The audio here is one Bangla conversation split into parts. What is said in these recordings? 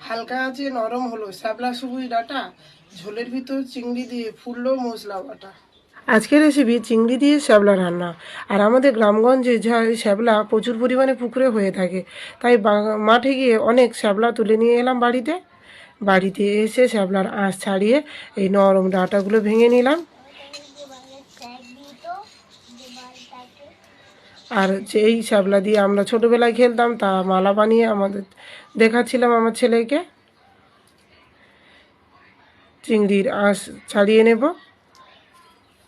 হালকা আছে নরম হলো। শ্যাবলা সবুজ ডাটা ঝোলের ভিতর চিংড়ি দিয়ে ফুললো মশলা বাটা। আজকের রেসিপি চিংড়ি দিয়ে শ্যাবলা রান্না। আর আমাদের গ্রামগঞ্জে যা শ্যাবলা প্রচুর পরিমাণে পুকুরে হয়ে থাকে তাই বা- মাঠে গিয়ে অনেক শ্যাবলা তুলে নিয়ে এলাম বাড়িতে। বাড়িতে এসে শ্যাবলার আঁশ ছাড়িয়ে এই নরম ডাঁটাগুলো ভেঙে নিলাম। আর হচ্ছে এই শ্যাবলা দিয়ে আমরা ছোটোবেলায় খেলতাম, তা মালা বানিয়ে আমাদের দেখাচ্ছিলাম আমার ছেলেকে। চিংড়ির আঁশ ছাড়িয়ে নেব।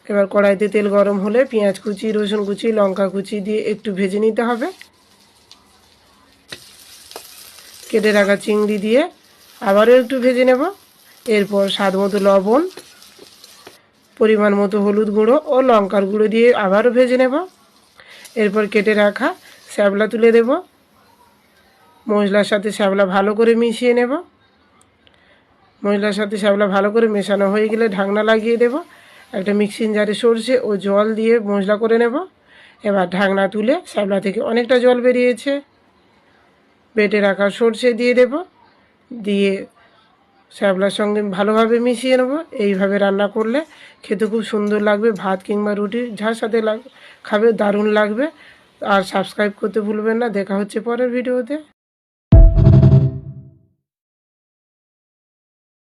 এবার কড়াইতে তেল গরম হলে পেঁয়াজ কুচি, রসুন কুচি, লঙ্কা কুচি দিয়ে একটু ভেজে নিতে হবে। কেটে রাখা চিংড়ি দিয়ে আবারও একটু ভেজে নেব। এরপর স্বাদ মতো লবণ, পরিমাণ মতো হলুদ গুঁড়ো ও লঙ্কার গুঁড়ো দিয়ে আবারও ভেজে নেব। এরপর কেটে রাখা শ্যাবলা তুলে দেব। মশলার সাথে শ্যাবলা ভালো করে মিশিয়ে নেব। মশলার সাথে শ্যাবলা ভালো করে মেশানো হয়ে গেলে ঢাকনা লাগিয়ে দেব। একটা মিক্সিং জারে সরষে ও জল দিয়ে মশলা করে নেব। এবার ঢাকনা তুলে শ্যাবলা থেকে অনেকটা জল বেরিয়েছে। বেটে রাখা সরষে দিয়ে দেব। দিয়ে শ্যাবলার সঙ্গে ভালোভাবে মিশিয়ে নেব। এইভাবে রান্না করলে খেতে খুব সুন্দর লাগবে। ভাত কিংবা রুটি যার সাথে খাবে, দারুণ লাগবে। আর সাবস্ক্রাইব করতে ভুলবেন না। দেখা হচ্ছে পরের ভিডিওতে।